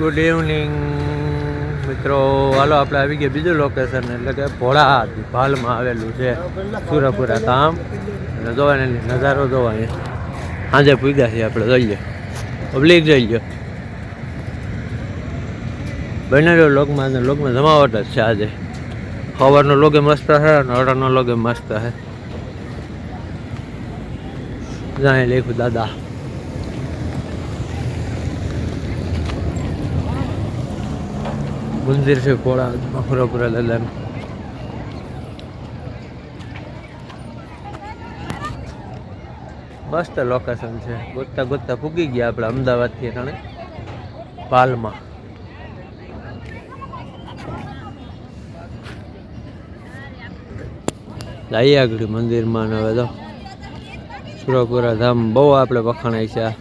Good evening મિત્રો હાલો આપણે આવી ગયા બીજું લોકેશન એટલે કે ભોળા ભાલમાં આવેલું છે સુરપુરા ધામ અને જોવાને નજારો જોવા અહીંયા સાંજે પૂગ્યા છીએ આપણે જોઈએ પબ્લિક જોઈએ બંને લોકમાં અને લોકમાં જમાવટ જ છે આજે સવારનો લોગે મસ્ત છે અને અડાનો લોગે મસ્ત છે જાય લેખું દાદા મંદિર છે કોળા મફુરાપુરા દાદાનું મસ્ત લોકેશન છે. ગોતતા ગોતતા ફૂગી ગયા આપણે અમદાવાદથી તણે પાલમાં. જઈએ આગળ મંદિરમાં હવે તો. સુરપુરા ધામ બહુ આપણે વખાણાય છે આ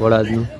વડાદનું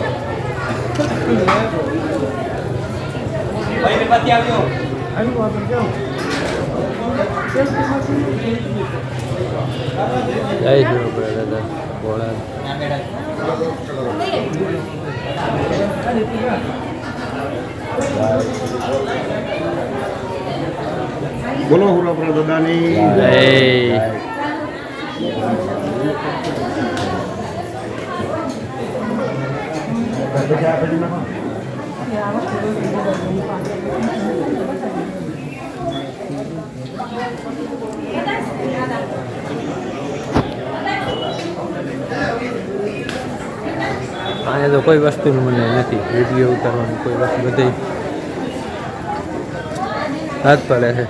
હાલ. હાલ. વ્યવસ્થા હે જય સુરપુરા દાદા ભોળા બોલો આપણા દાદાની જય અહીંયા તો કોઈ વસ્તુનું મને નથી. વીડિયો ઉતારવાનું કોઈ વસ્તુ બધી હાથ પડે છે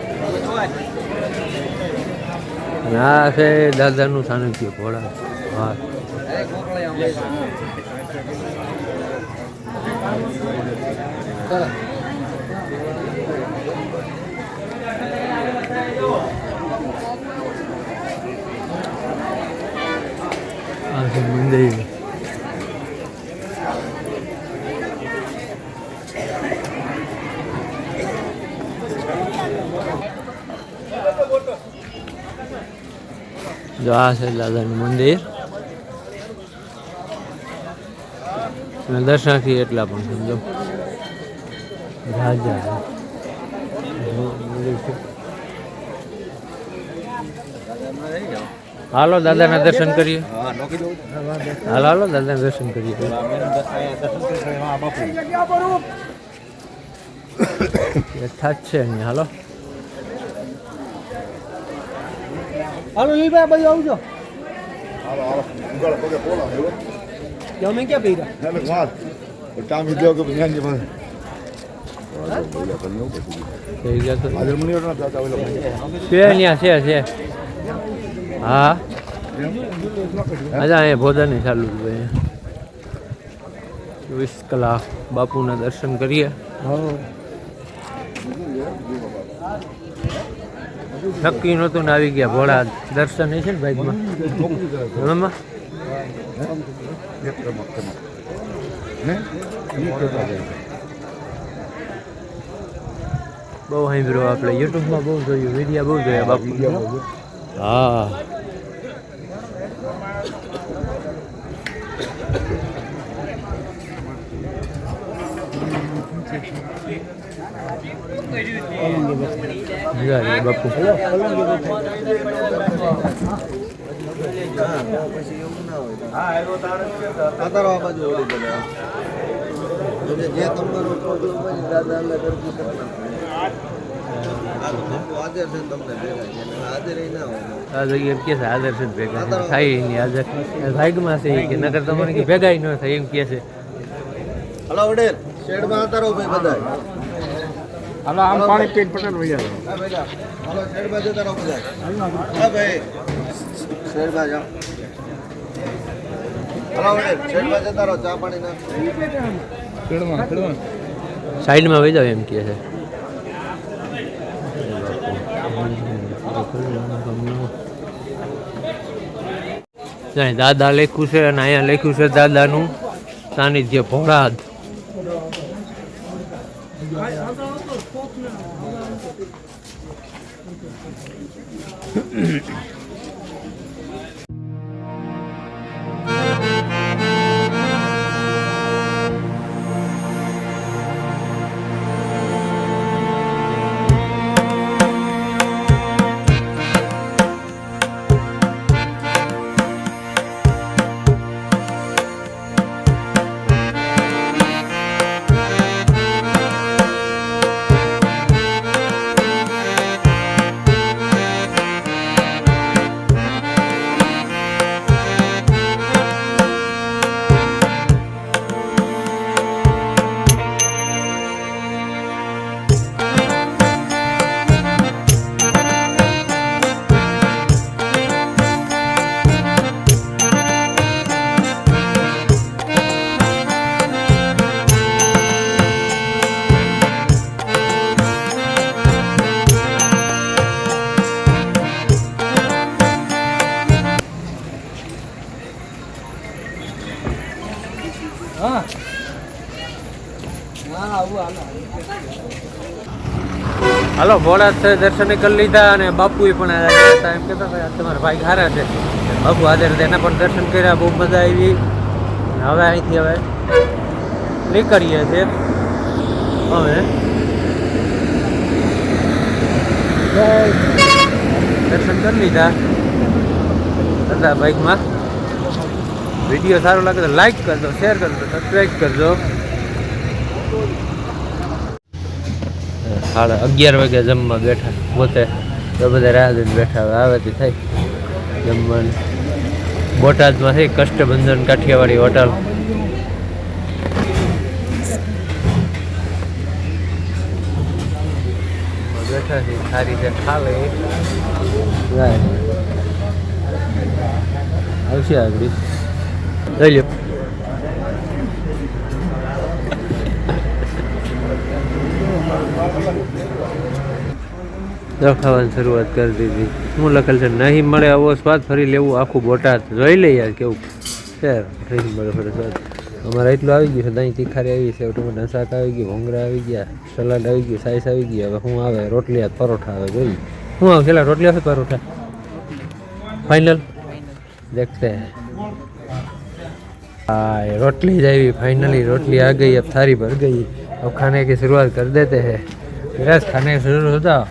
આ છે દાદાનું સાનિધ્ય ભોળા. હા. આ છે મંદિર જો આ છે દાદાનું મંદિર અને દર્શનાર્થી એટલા પણ સમજો રાજા જો મંદિર છે. હાલો દાદાના દર્શન કરીએ હાલો હાલો દાદાના દર્શન કરીએ યથાર્થ છે અહીંયા હાલો હાલો લીલભાઈ બાજુ આવજો તમે ક્યાં પહેર્યા ટામી દો કે છે છે હા અજા અહીંયા ભોજન ચાલુ જ હોય ચોવીસ કલાક બાપુના દર્શન કરીએ નક્કી નહોતું ને આવી ગયા ભોળા દર્શન છે ને બાઈકમાં હે બહુ સાંભળ્યો આપણે યુટ્યુબમાં બહુ જોયું વિડીયા બહુ જોયા બાપુ હા મજા આવી બાપુ આતારો આ બાજુ ઓળી ગયો એટલે જે તમારો પ્રોબ્લેમ હોય દાદા અલ્લાહ કરતી કરતા હાજરમાં તમને ભેગા છે હાજર ના હોય આ જગ્યાએ કે છે હાજર છે ભેગા થાય નહીં હાજર. ભાગમાં છે કે નગર તમને કે ભેગા ન થાય એમ કે છે. હલો વડેલ. શેડમાં આતારો ભાઈ બધા હાલો આમ પાણી પીને પટેલ વૈયા હલો શેડમાં જતા રહો બધા ભાઈ. શેડમાં જાઓ. હલો વડેલ. શેડમાં જતા રહો ચા પાણી ના ખેડમાં ખેડમાં સાઈડમાં વહી જાવ એમ કહે છે. ત્યાં દાદા લખ્યું છે અને અહીંયા લખ્યું છે દાદાનું સાનિધ્ય ભોળાદ. હા હાલો ભોળાદ છે, દર્શન કરી લીધા અને બાપુ પણ એમ કહેતા ભાઈ તમારા ભાઈ હારા છે. બાપુ હાજર તેના પણ દર્શન કર્યા, બહુ મજા આવી. હવે અહીંથી હવે નીકળીએ છીએ. હવે. દર્શન કરી લીધા. હતા બાઇકમાં વીડિયો સારો લાગે તો લાઈક કરજો શેર કરજો સબસ્ક્રાઈબ કરજો. સાડા અગિયાર વાગે જમવા બેઠા પોતે તો બધા રાહ જોઈને બેઠા હવે આવે તે થાય જમવાનું બોટાદમાં છે કષ્ટબંધન કાઠિયાવાડી હોટલ બેઠા છે સારી છે ખાલે આવશે આગળ લઈ લ્યો દવા ખાવાની શરૂઆત કરી દીધી શું લખેલ છે નહીં મળે આવો સ્વાદ ફરી લેવું આખું બોટાદ જોઈ લે યાર કેવું છે નહીં મળે ફરી સ્વાદ અમારે એટલું આવી ગયું છે દહીં તીખારી આવી છે ટમેટા શાક આવી ગયું ભોંગરા આવી ગયા સલાડ આવી ગયું સાઈસ આવી ગઈ હવે શું આવે રોટલી આવે પરોઠા આવે જોઈએ શું આવે છેલ્લા રોટલી આવે પરોઠા ફાઇનલ देखते हैं हाँ रोटली जाएगी फाइनली रोटली आ गई अब थारी भर गई अब खाने की शुरुआत कर देते हैं biraz kaynak sürür o da.